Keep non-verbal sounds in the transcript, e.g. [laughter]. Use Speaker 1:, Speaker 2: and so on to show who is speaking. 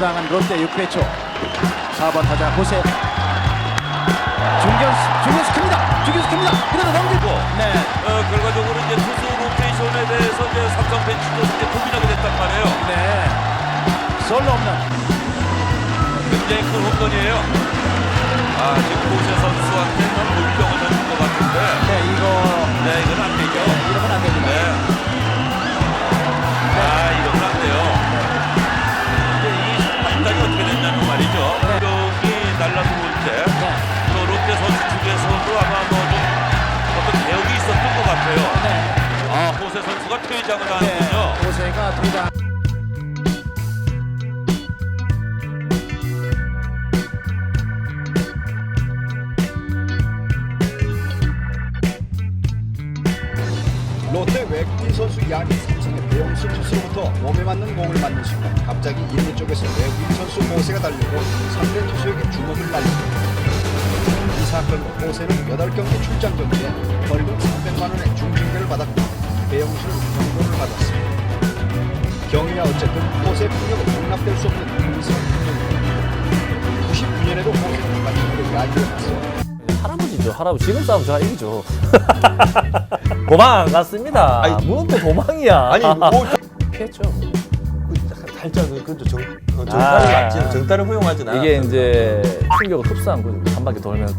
Speaker 1: 당한 롯데 6회 초 4번 타자 호세 중견수 중견수 큽니다 중견수 큽니다 그대로 넘기고 네
Speaker 2: 어, 결과적으로 이제 투수 로테이션에 대해서 이제 삼성 벤치도 이제 고민하게 됐단 말이에요.
Speaker 1: 네. 솔로 없는
Speaker 2: 굉장히 큰 홈런이에요. 아, 지금 고세 선수한테 퇴장을
Speaker 1: 네.
Speaker 2: 하는군요.
Speaker 1: 호세가 퇴장
Speaker 3: 롯데 외국인 선수 양이 삼성의 배영수 투수로부터 몸에 맞는 공을 맞는 순간 갑자기 1루 쪽에서 외국인 선수 모세가 달려고 상대 투수에게 주먹을 날립니다. 이 사건으로 모세는 8경기 출장 경기에 벌금 300만 원의 중징 경위야 어쨌든 모세의 폭력은 용납될 수 없는 공성 폭력입니다. 99년에도 모세는 같은 일에 야유에 맞서
Speaker 4: 할아버지죠. 할아버지 지금 싸움 제가 이기죠. [laughs] 도망 갔습니다.
Speaker 5: 아니,
Speaker 4: 무슨 또 도망이야.
Speaker 5: 아니 뭐 [laughs]
Speaker 4: 피했죠.
Speaker 5: 그, 살짝 그 그것도 정 어,
Speaker 4: 아.
Speaker 5: 정타를 맞지 정타를 허용하진 않아.
Speaker 4: 이게 이제 충격을 흡수한 거죠. 한 바퀴 돌면서